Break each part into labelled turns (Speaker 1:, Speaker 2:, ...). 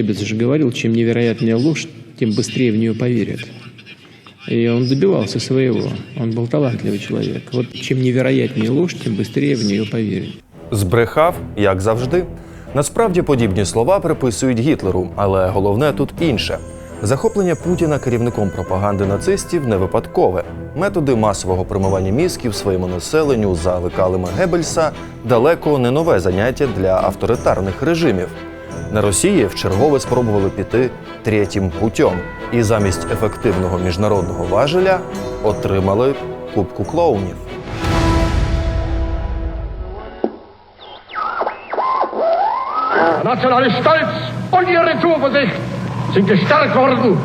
Speaker 1: Эм, Геббельс же говорил, чем невероятнее ложь, тем быстрее в нее поверят. И он добивался своего. Он был талантливый человек. Вот чем невероятнее ложь, тем быстрее в нее поверят.
Speaker 2: Збрехав, як завжди. Насправді подібні слова приписують Гітлеру, але головне тут інше. Захоплення Путіна керівником пропаганди нацистів не випадкове. Методи масового промивання мізків своєму населенню за лекалами Геббельса далеко не нове заняття для авторитарних режимів. На Росії вчергове спробували піти третім путем і замість ефективного міжнародного важеля отримали кубку клоунів.
Speaker 3: nationale Stolz und ihre Zuversicht sind gestärkt worden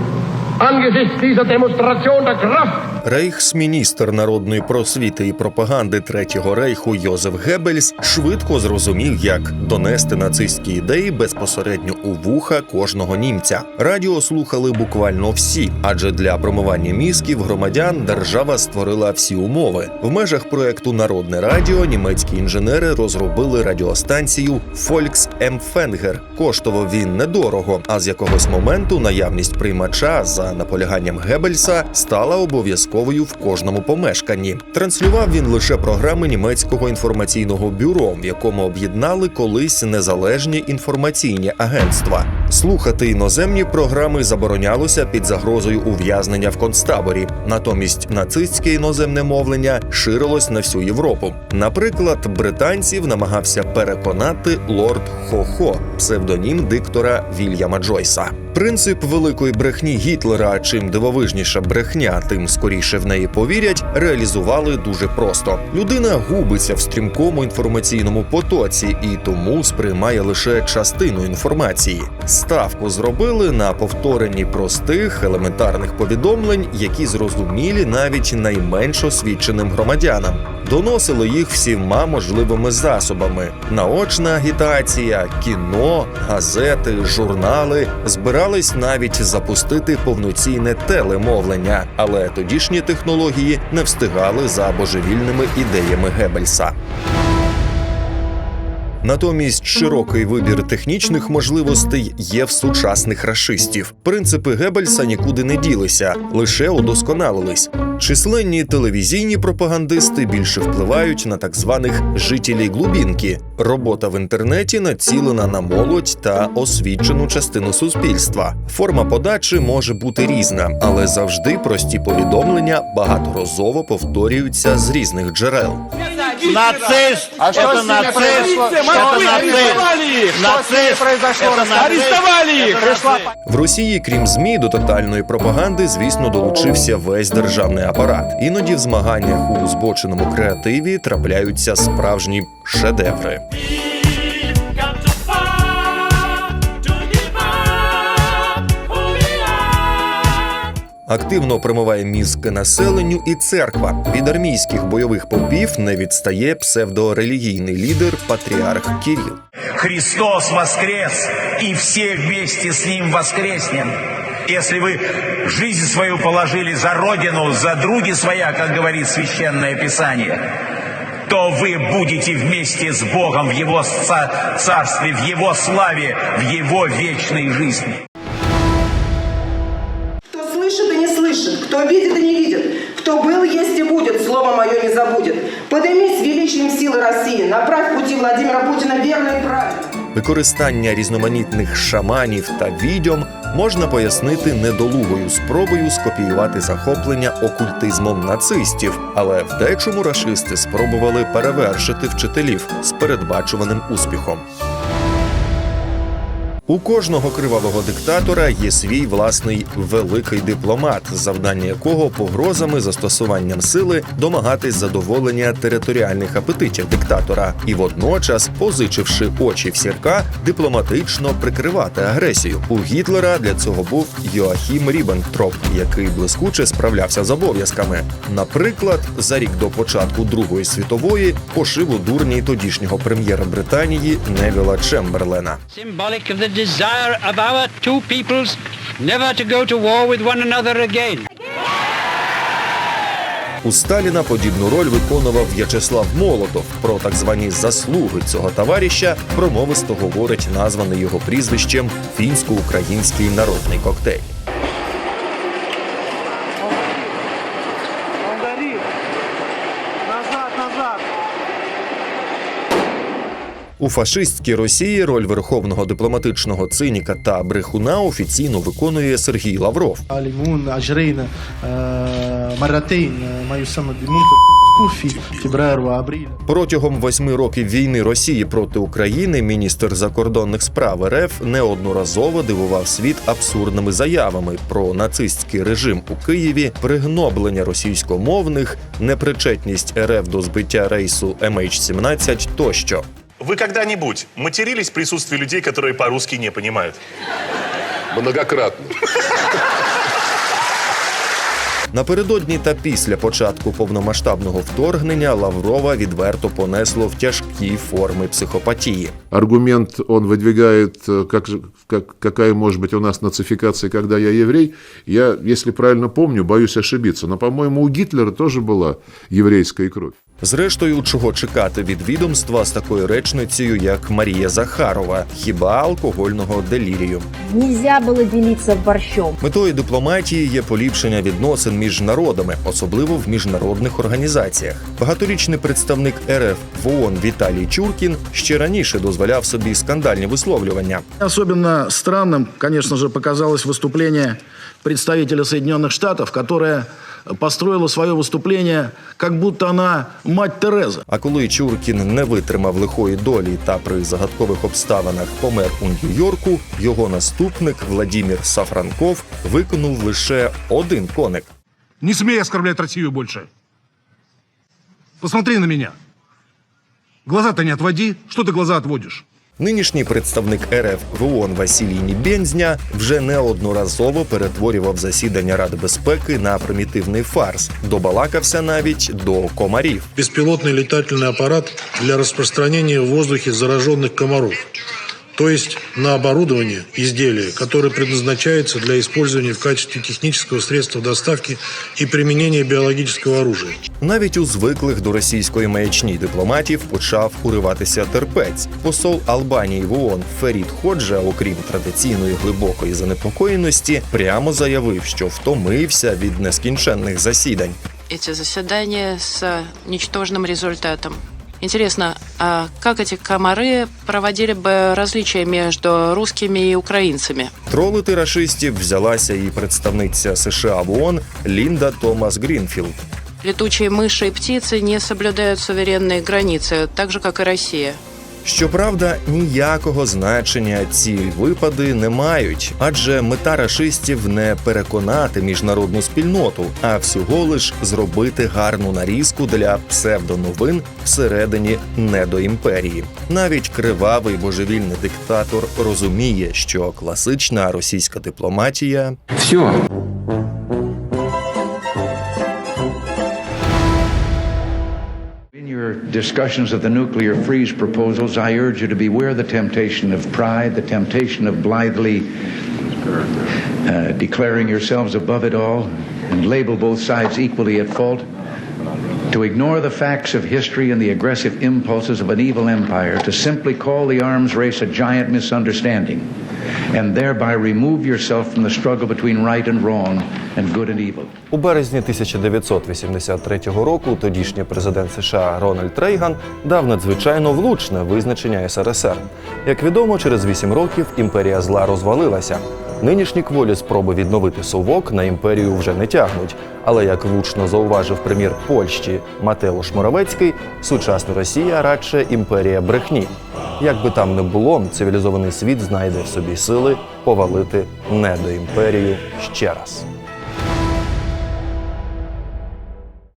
Speaker 3: angesichts dieser Demonstration der Kraft
Speaker 2: Рейхсміністр народної просвіти і пропаганди Третього рейху Йозеф Геббельс швидко зрозумів, як донести нацистські ідеї безпосередньо у вуха кожного німця. Радіо слухали буквально всі, адже для промивання мізків громадян держава створила всі умови. В межах проекту Народне радіо німецькі інженери розробили радіостанцію Volksempfänger. Коштував він недорого, а з якогось моменту наявність приймача за наполяганням Геббельса стала обов'язковою в кожному помешканні. Транслював він лише програми німецького інформаційного бюро, в якому об'єднали колись незалежні інформаційні агентства. Слухати іноземні програми заборонялося під загрозою ув'язнення в концтаборі. Натомість нацистське іноземне мовлення ширилось на всю Європу. Наприклад, британців намагався переконати лорд Хо-Хо, псевдонім диктора Вільяма Джойса. Принцип великої брехні Гітлера, чим дивовижніша брехня, тим скоріше в неї повірять, реалізували дуже просто. Людина губиться в стрімкому інформаційному потоці і тому сприймає лише частину інформації. Ставку зробили на повторенні простих елементарних повідомлень, які зрозумілі навіть найменш освіченим громадянам. Доносили їх всіма можливими засобами: наочна агітація, кіно, газети, журнали збирались навіть запустити повноцінне телемовлення, але тодішні технології не встигали за божевільними ідеями Геббельса. Натомість широкий вибір технічних можливостей є в сучасних рашистів. Принципи Геббельса нікуди не ділися, лише удосконалились. Численні телевізійні пропагандисти більше впливають на так званих жителів глубінки. Робота в інтернеті націлена на молодь та освічену частину суспільства. Форма подачі може бути різна, але завжди прості повідомлення багаторазово повторюються з різних джерел
Speaker 4: Нацист!
Speaker 5: А что
Speaker 4: это
Speaker 5: с ними
Speaker 4: нацист!
Speaker 5: произошло?
Speaker 4: Это
Speaker 5: Что с ними
Speaker 4: нацист!
Speaker 5: арестовали их? Что с ними
Speaker 4: Нацист!
Speaker 5: произошло?
Speaker 4: Это
Speaker 5: Расскажите.
Speaker 4: нацист!
Speaker 5: Арестовали их! Пришла
Speaker 2: В Росії, крім змі, до тотальної пропаганди, звісно, долучився весь державний апарат. Іноді в змаганнях у збоченому креативі трапляються справжні шедеври. Активно промиває мізки населенню і церква. Від армійських бойових попів не відстає псевдорелігійний лідер патріарх Кіріл.
Speaker 6: Христос воскрес, и все вместе с Ним воскреснем. Если вы жизнь свою положили за Родину, за други своя, как говорит Священное Писание, то вы будете вместе с Богом в Его царстве, в Его славе, в Его вечной жизни.
Speaker 7: Слово мое не забудет. Поднимись величием силы России, направь пути Владимира Путина верно и правильно.
Speaker 2: Використання різноманітних шаманів та відьом можна пояснити недолугою спробою скопіювати захоплення окультизмом нацистів, але в дечому рашисти спробували перевершити вчителів з передбачуваним успіхом. У кожного кривавого диктатора є свій власний великий дипломат, завдання якого погрозами застосуванням сили домагатись задоволення територіальних апетитів диктатора, і водночас, позичивши очі в сірка, дипломатично прикривати агресію. У Гітлера для цього був Йоахім Ріббентроп, який блискуче справлявся з обов'язками. Наприклад, за рік до початку Другої світової пошив у дурні тодішнього прем'єра Британії Невіла Чемберлена.
Speaker 8: the desire of our two peoples never to go to war with one another again.
Speaker 2: У Сталіна подібну роль виконував В'ячеслав Молотов. Про так звані заслуги цього товариша промовисто говорить названий його прізвищем фінсько-український народний коктейль. У фашистській Росії роль верховного дипломатичного циніка та брехуна офіційно виконує Сергій Лавров.
Speaker 9: Алімун ажрейна е, маратейн е, маю саме
Speaker 2: протягом восьми років війни Росії проти України міністр закордонних справ РФ неодноразово дивував світ абсурдними заявами про нацистський режим у Києві, пригноблення російськомовних, непричетність РФ до збиття рейсу MH17 тощо.
Speaker 10: Вы когда-нибудь матерились в присутствии людей, которые по-русски не понимают?
Speaker 3: Многократно.
Speaker 2: Напередодні та після початку повномасштабного вторгнення Лаврова відверто понесло в тяжкі форми психопатії.
Speaker 3: Аргумент он выдвигает, э, как, же- как- какая может быть у нас нацификация, когда я еврей. Я, если правильно помню, боюсь ошибиться, но, по-моему, у Гитлера тоже была еврейская кровь.
Speaker 2: Зрештою, чого чекати від відомства з такою речницею, як Марія Захарова, хіба алкогольного делірію.
Speaker 11: Нельзя было делиться борщом.
Speaker 2: Метою дипломатії є поліпшення відносин між народами, особливо в міжнародних організаціях. Багаторічний представник РФ в ООН Віталій Чуркін ще раніше дозволяв собі скандальні висловлювання.
Speaker 9: Особенно странным, конечно же, показалось выступление представителя Соединенных Штатов, которая построила свое выступление, как будто она мать Тереза.
Speaker 2: А коли Чуркін не витримав лихої долі та при загадкових обставинах помер у Нью-Йорку, його наступник Владімір Сафранков виконав лише один коник.
Speaker 3: Не смей оскорблять Россию больше. Посмотри на меня. Глаза-то не отводи. Что ты глаза отводишь?
Speaker 2: Нинішній представник РФ в ООН Василій Нібензня вже неодноразово перетворював засідання Ради безпеки на примітивний фарс. Добалакався навіть до комарів.
Speaker 3: Беспилотный летательный аппарат для распространения в воздухе зараженных комаров. То есть на оборудование изделия, которое предназначается для использования в качестве технического средства доставки и применения биологического оружия.
Speaker 2: Навіть у звиклих до російської маячні дипломатів почав уриватися терпець. Посол Албанії в ООН Ферід Ходжа, окрім традиційної глибокої занепокоєності, прямо заявив, що втомився від нескінченних засідань.
Speaker 11: Эти заседания с э, ничтожным результатом. Интересно, а как эти комары проводили бы различия между русскими и украинцами?
Speaker 2: Тролити рашистів взялася і представниця США в ООН Лінда Томас Грінфілд.
Speaker 11: Летучие мыши и птицы не соблюдают суверенные границы, так же, как и Россия.
Speaker 2: Щоправда, ніякого значення ці випади не мають, адже мета рашистів не переконати міжнародну спільноту, а всього лиш зробити гарну нарізку для псевдоновин всередині недоімперії. Навіть кривавий божевільний диктатор розуміє, що класична російська дипломатія
Speaker 1: Все.
Speaker 6: Discussions of the nuclear freeze proposals, I urge you to beware the temptation of pride, the temptation of blithely uh, declaring yourselves above it all and label both sides equally at fault. To ignore the facts of history and the aggressive impulses of an evil empire, to simply call the arms race a giant misunderstanding, and thereby remove yourself from the struggle between right and wrong
Speaker 2: У березні 1983 року тодішній президент США Рональд Рейган дав надзвичайно влучне визначення СРСР. Як відомо, через вісім років імперія зла розвалилася. Нинішні кволі спроби відновити совок на імперію вже не тягнуть. Але як влучно зауважив прем'єр Польщі Матеуш Моровецький, сучасна Росія радше імперія брехні. Як би там не було, цивілізований світ знайде в собі сили повалити недоімперію ще раз.